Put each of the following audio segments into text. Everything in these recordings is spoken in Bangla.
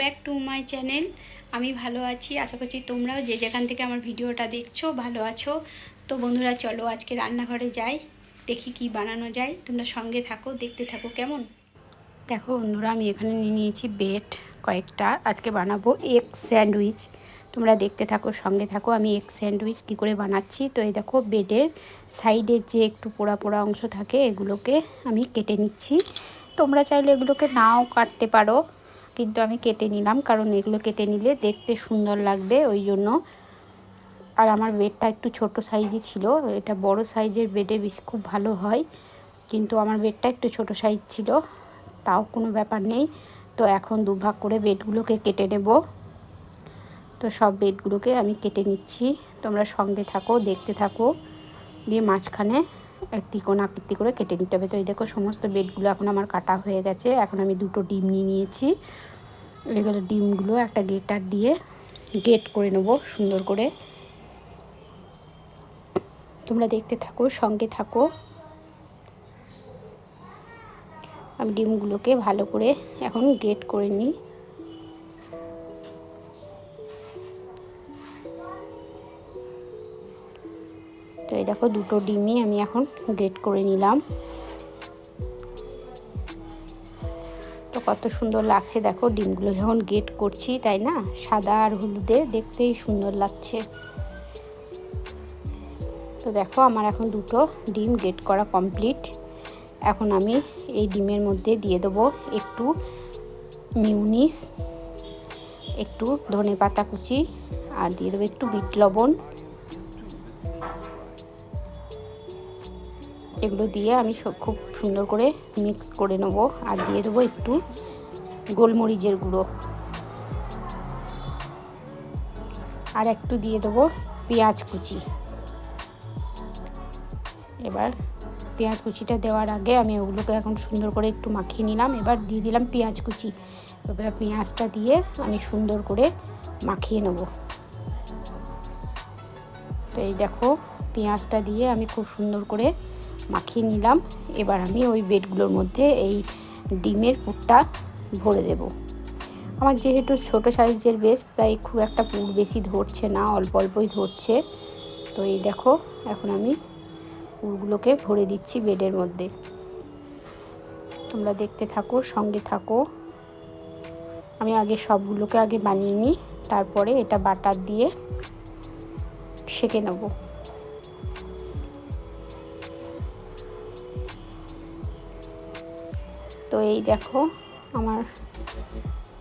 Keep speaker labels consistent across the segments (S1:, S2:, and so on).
S1: Back to my channel. আমি ভালো আছি, আশা করছি তোমরাও যে যেখান থেকে আমার ভিডিওটা দেখছ ভালো আছো। তো বন্ধুরা, চলো আজকে রান্নাঘরে যাই, দেখি কি বানানো যায়। তোমরা সঙ্গে থাকো, দেখতে থাকো, কেমন? দেখো বন্ধুরা, আমি এখানে নিয়ে নিয়েছি বেড কয়েকটা। আজকে বানাবো এগ স্যান্ডউইচ। তোমরা দেখতে থাকো, সঙ্গে থাকো। আমি এগ স্যান্ডউইচ কী করে বানাচ্ছি? তো এই দেখো বেডের সাইডের যে একটু পোড়া পোড়া অংশ থাকে, এগুলোকে আমি কেটে নিচ্ছি। তোমরা চাইলে এগুলোকে নাও কাটতে পারো। কিন্তু আমি কেটে নিলাম, কারণ এগুলো কেটে নিলে দেখতে সুন্দর লাগবে ওই জন্য। আর আমার বেডটা একটু ছোট সাইজে ছিল, এটা বড় সাইজের বেডে বেশ খুব ভালো হয়, কিন্তু আমার বেডটা একটু ছোট সাইজ ছিল, তাও কোনো ব্যাপার নেই। তো এখন দুভাগ করে বেডগুলোকে কেটে নেব। তো সব বেডগুলোকে আমি কেটে নিচ্ছি, তোমরা সঙ্গে থাকো, দেখতে থাকো, দিয়ে মাঝখানে ত্রিকোণ আকৃতি করে কেটে নিতে হবে। তো এই দেখো, সমস্ত বেডগুলো এখন আমার কাটা হয়ে গেছে। এখন আমি দুটো ডিম নিয়ে নিয়েছি। এগুলো ডিমগুলো একটা গেটার দিয়ে গেট করে নেব সুন্দর করে। তোমরা দেখতে থাকো, সঙ্গে থাকো। আমি ডিমগুলোকে ভালো করে এখন গেট করে নিই। তো এই দেখো দুটো ডিমই আমি এখন গ্রেট করে নিলাম। তো কত সুন্দর লাগছে দেখো, ডিমগুলো যখন গেট করছি, তাই না? সাদা আর হলুদে দেখতেই সুন্দর লাগছে। তো দেখো আমার এখন দুটো ডিম গেট করা কমপ্লিট। এখন আমি এই ডিমের মধ্যে দিয়ে দেবো একটু মিউনিস, একটু ধনে পাতা কুচি, আর দিয়ে দেবো একটু বিট লবণ। এগুলো দিয়ে আমি খুব সুন্দর করে মিক্স করে নেব। আর দিয়ে দেবো একটু গোলমরিচের গুঁড়ো। আর একটু দিয়ে দেবো পেঁয়াজ কুচি। এবার পেঁয়াজ কুচিটা দেওয়ার আগে আমি ওগুলোকে এখন সুন্দর করে একটু মাখিয়ে নিলাম। এবার দিয়ে দিলাম পেঁয়াজ কুচি। এবার পেঁয়াজটা দিয়ে আমি সুন্দর করে মাখিয়ে নেব। তো এই দেখো, পেঁয়াজটা দিয়ে আমি খুব সুন্দর করে মাখিয়ে নিলাম। এবার আমি ওই বেডগুলোর মধ্যে এই ডিমের পুরটা ভরে দেব। আমার যেহেতু ছোট সাইজের বেশ, তাই খুব একটা পুর বেশি ধরছে না, অল্প অল্পই ধরছে। তো এই দেখো, এখন আমি পুরগুলোকে ভরে দিচ্ছি বেডের মধ্যে। তোমরা দেখতে থাকো, সঙ্গে থাকো। আমি আগে সবগুলোকে আগে বানিয়ে নিই, তারপরে এটা বাটার দিয়ে সেঁকে নেব। তো এই দেখো আমার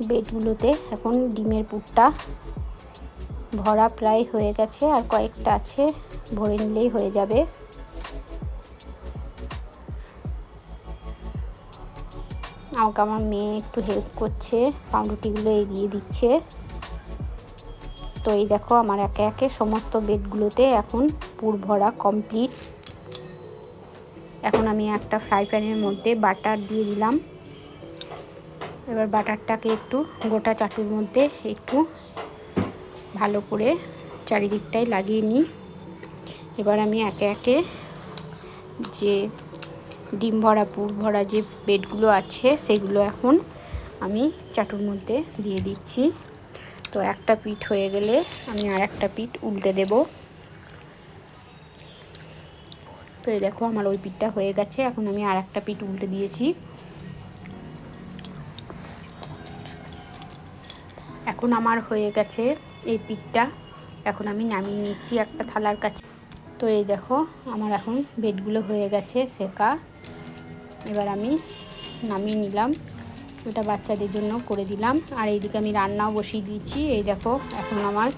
S1: বেডগুলোতে এখন ডিমের পুরটা ভরা প্রায় হয়ে গেছে আর কয়েকটা আছে, ভরে নিলেই হয়ে যাবে। আমাকে আমার মেয়ে একটু হেল্প করছে, পাউরুটিগুলো এগিয়ে দিচ্ছে। তো এই দেখো আমার একে একে সমস্ত বেডগুলোতে এখন পুর ভরা কমপ্লিট এখন আমি একটা ফ্রাই প্যানের মধ্যে বাটার দিয়ে দিলাম। এবার বাটারটাকে একটু গোটা চাটুর মধ্যে একটু ভালো করে চারিদিকটাই লাগিয়ে নিই। এবার আমি একে একে যে ডিম ভরা, পুর ভরা যে বেডগুলো আছে, সেগুলো এখন আমি চাটুর মধ্যে দিয়ে দিচ্ছি। তো একটা পিঠ হয়ে গেলে আমি আর একটা পিঠ উল্টে দেবো। তো এই দেখো আমার ওই পিঠটা হয়ে গেছে। এখন আমি আর একটা পিঠ উল্টে দিয়েছি। এখন আমার হয়ে গেছে এই পিঠটা। এখন আমি নামিয়ে নিচ্ছি একটা থালার কাছে। তো এই দেখো, আমার এখন বেডগুলো হয়ে গেছে, সেকা। এবার আমি নামিয়ে নিলাম। ওটা বাচ্চাদের জন্য করে দিলাম। আর এইদিকে আমি রান্নাও বসিয়ে দিয়েছি। এই দেখো এখন আমার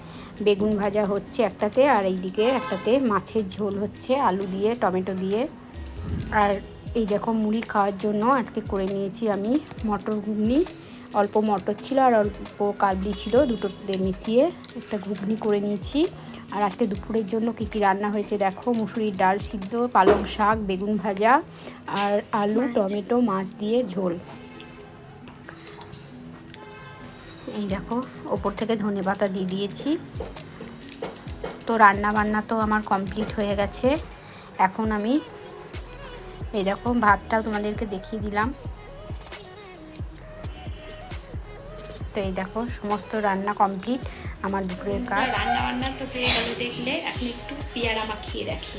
S1: বেগুন ভাজা হচ্ছে একটাতে আর এইদিকে একটাতে মাছের ঝোল হচ্ছে আলু দিয়ে টমেটো দিয়ে। আর এই দেখো মুড়ি খাওয়ার জন্য আজকে করে নিয়েছি আমি মটর ঘুগনি। অল্প মটর ছিল আর অল্প কাবলি ছিল দুটোতে মিশিয়ে একটা ঘুগনি করে নিয়েছি। আর আজকে দুপুরের জন্য কী কী রান্না হয়েছে দেখো মুসুরির ডাল সিদ্ধ পালং শাক বেগুন ভাজা আর আলু টমেটো মাছ দিয়ে ঝোল। এই দেখো, ওপর থেকে ধনে পাতা দিয়ে দিয়েছি। তো রান্না বান্না তো আমার কমপ্লিট হয়ে গেছে। এখন আমি এই দেখো, ভাতটাও তোমাদেরকে দেখিয়ে দিলাম। তো এই দেখো, সমস্ত রান্না কমপ্লিট আমার দুপুরের কাজ। রান্না বান্না তো হয়ে গেল দেখলে, এখন একটু পেয়ারা মাখিয়ে রাখি।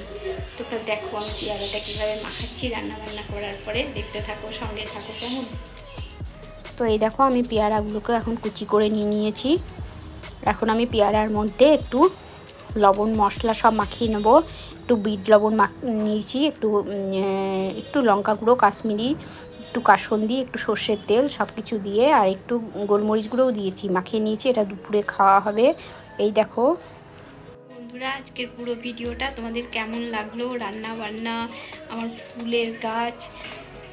S1: তোমরা দেখো আমি পেয়ারাটা কীভাবে মাখাচ্ছি রান্না বান্না করার পরে। দেখতে থাকো, সঙ্গে থাকো, কেমন? তো এই দেখো, আমি পেয়ারাগুলোকে এখন কুচি করে নিয়ে নিয়েছি। এখন আমি পেয়ারার মধ্যে একটু লবণ মশলা সব মাখিয়ে নেব। একটু বিট লবণ নিয়েছি, একটু একটু লঙ্কা গুঁড়ো, কাশ্মীরি, একটু কাসন্দি, একটু সর্ষের তেল সব কিছু দিয়ে, আর একটু গোলমরিচ গুঁড়োও দিয়েছি, মাখিয়ে নিয়েছি, এটা দুপুরে খাওয়া হবে। এই দেখো। বন্ধুরা, আজকের পুরো ভিডিওটা তোমাদের কেমন লাগল? রান্না বান্না আমার ফুলের গাছ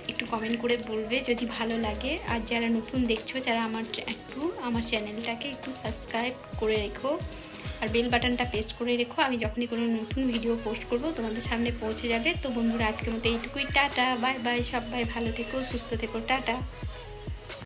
S1: একটু কমেন্ট করে বলবে যদি ভালো লাগে। আর যারা নতুন দেখছ, যারা আমার একটু আমার চ্যানেলটাকে একটু সাবস্ক্রাইব করে রেখো। আর বেল বাটনটা প্রেস করে রেখো। আমি যখনই কোনো নতুন ভিডিও পোস্ট করব, তোমাদের সামনে পৌঁছে যাবে। তো বন্ধুরা, আজকের মতো এইটুকুই। টাটা বাই বাই সবাই ভালো থেকো, সুস্থ থেকো, টাটা।